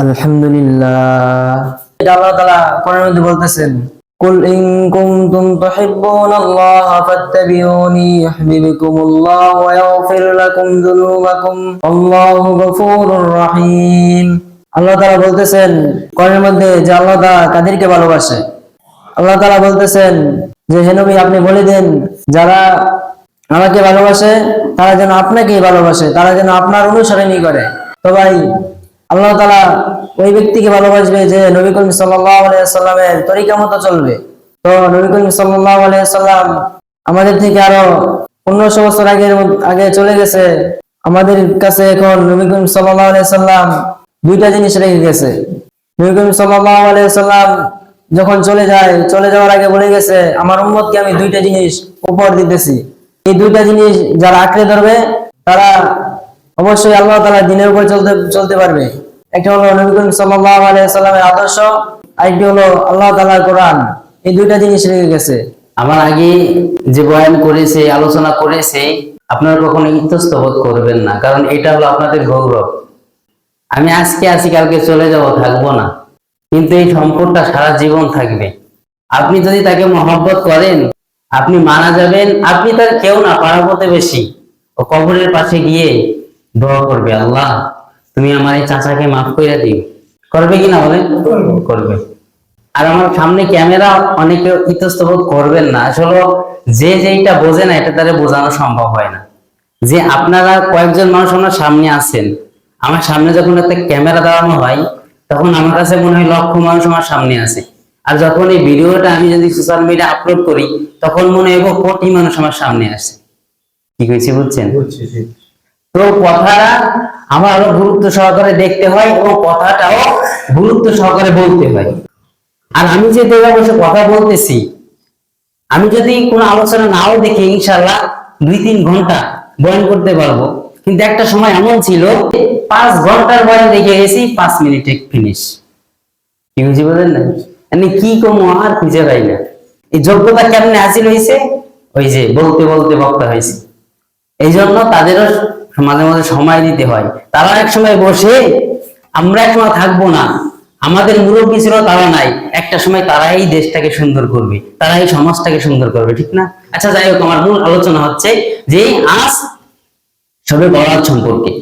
আলহামদুলিল্লাহ। আল্লাহ তাআলা বলতেছেন মধ্যে যে আল্লাহ কাদেরকে ভালোবাসে, আল্লাহ তাআলা বলতেছেন যে, হে নবী, আপনি বলে দেন, যারা আমাকে ভালোবাসে, তারা যেন আপনাকেই ভালোবাসে, তারা যেন আপনার অনুসরণই করে। তো ভাই আল্লাহ তালা ওই ব্যক্তিকে ভালোবাসবে যে নবী করিম সাল্লামের তরিকা মতো চলবে। তো নবী করিম সাল্লাম আমাদের থেকে আরও পনেরোশো বছর আগে আগে চলে গেছে। আমাদের কাছে এখন নবী করিম সাল্লাম দুইটা জিনিস রেখে গেছে। নবী করিম সাল্লাম যখন চলে যায়, চলে যাওয়ার আগে বলে গেছে, আমার উম্মতকে আমি দুইটা জিনিস উপহার দিতেছি। এই দুইটা জিনিস যারা আঁকড়ে ধরবে, তারা অবশ্যই আল্লাহ তালা দিনের উপর চলতে চলতে পারবে। একটা হলো নবী করিম সাল্লাল্লাহু আলাইহি সাল্লামের আদর্শ আরেকটি হলো আল্লাহ তাআলার কোরআন। এই দুইটা জিনিস রেখে গেছে। আমার আগে যে বয়ান করেছে, আলোচনা করেছে, আপনারা কখনো ইতস্ত বোধ করবেন না, কারণ এটা হলো আপনাদের গৌরব। আমি আজকে আছি, কালকে চলে যাব, থাকব না। কিন্তু এই সম্পদটা সারা জীবন থাকবে। আপনি যদি তাকে মহব্বত করেন, আপনি মানা যাবেন, আপনি তার কেউ না পাড়া বেশি। ও কবরের পাশে গিয়ে দোয়া করবে আল্লাহ। তুমি আমার এই চাচাকে মাফ করে দিও। করবে কিনা বলেন? করবে। আর আমার সামনে ক্যামেরা অনেকে ইতস্তবোধ করবেন না। আসলে যে যেইটা বোঝে না এটা তারা বোঝানো সম্ভব হয় না। যে আপনারা কয়েকজন মানুষ আমার সামনে আছেন। আমার সামনে যখন একটা ক্যামেরা দাঁড়ানো হয় তখন আমার কাছে মনে হয় লক্ষ মানুষ আমার সামনে আছে। আর যখন এই ভিডিওটা আমি যদি সোশ্যাল মিডিয়া আপলোড করি তখন মনে হয় কোটি মানুষ আমার সামনে আসে কি হয়েছে বুঝছেন? তো কথাটা আমার আরও গুরুত্ব সহকারে দেখতে হয় এবং কথাটাও গুরুত্ব সহকারে বলতে হয়। আর আমি যে জায়গায় বসে কথা বলতেছি, আমি যদি কোনো আলোচনা নাও দেখি ইনশাল্লাহ দুই তিন ঘণ্টা বয়ান করতে পারব। কিন্তু একটা সময় এমন ছিল, পাঁচ ঘণ্টার বয়ান দেখে গেছি, পাঁচ মিনিটে ফিনিশ কি বুঝি বলেন না মানে কি কমো আর খুঁজে পাই না। এই যোগ্যতা কেমনে হাসিল হয়েছে ওই যে বলতে বলতে বক্তা হয়েছে। এই জন্য তাদেরও মাঝে মাঝে সময় দিতে হয়। তারা এক সময় বসে, আমরা এক সময় থাকব না। আমাদের মুরব্বী ছিল, তারা নাই। একটা সময় তারাই দেশটাকে সুন্দর করবে, তারাই সমাজটাকে সুন্দর করবে। ঠিক না? আচ্ছা যাই হোক, আমার মূল আলোচনা হচ্ছে যে আজ সবে বরাত সম্পর্কে।